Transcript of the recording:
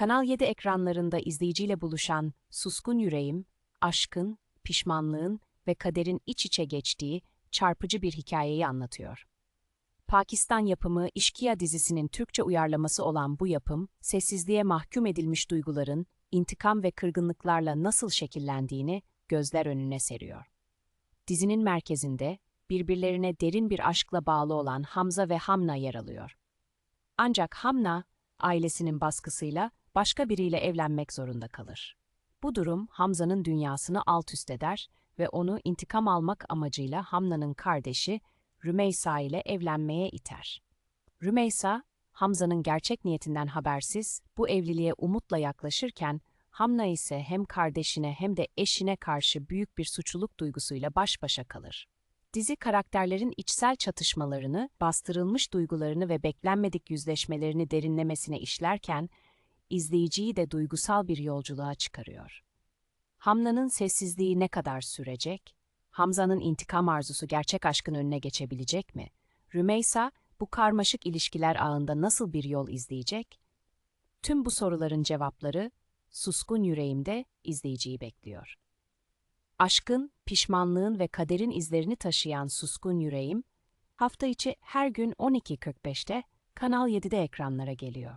Kanal 7 ekranlarında izleyiciyle buluşan Suskun Yüreğim, aşkın, pişmanlığın ve kaderin iç içe geçtiği çarpıcı bir hikayeyi anlatıyor. Pakistan yapımı İşkiya dizisinin Türkçe uyarlaması olan bu yapım, sessizliğe mahkum edilmiş duyguların intikam ve kırgınlıklarla nasıl şekillendiğini gözler önüne seriyor. Dizinin merkezinde birbirlerine derin bir aşkla bağlı olan Hamza ve Hamna yer alıyor. Ancak Hamna, ailesinin baskısıyla başka biriyle evlenmek zorunda kalır. Bu durum Hamza'nın dünyasını alt üst eder ve onu intikam almak amacıyla Hamna'nın kardeşi Rümeysa ile evlenmeye iter. Rümeysa, Hamza'nın gerçek niyetinden habersiz bu evliliğe umutla yaklaşırken, Hamna ise hem kardeşine hem de eşine karşı büyük bir suçluluk duygusuyla baş başa kalır. Dizi karakterlerin içsel çatışmalarını, bastırılmış duygularını ve beklenmedik yüzleşmelerini derinlemesine işlerken, izleyiciyi de duygusal bir yolculuğa çıkarıyor. Hamna'nın sessizliği ne kadar sürecek? Hamza'nın intikam arzusu gerçek aşkın önüne geçebilecek mi? Rümeysa, bu karmaşık ilişkiler ağında nasıl bir yol izleyecek? Tüm bu soruların cevapları, suskun yüreğimde izleyiciyi bekliyor. Aşkın, pişmanlığın ve kaderin izlerini taşıyan Suskun Yüreğim, hafta içi her gün 12.45'te Kanal 7'de ekranlara geliyor.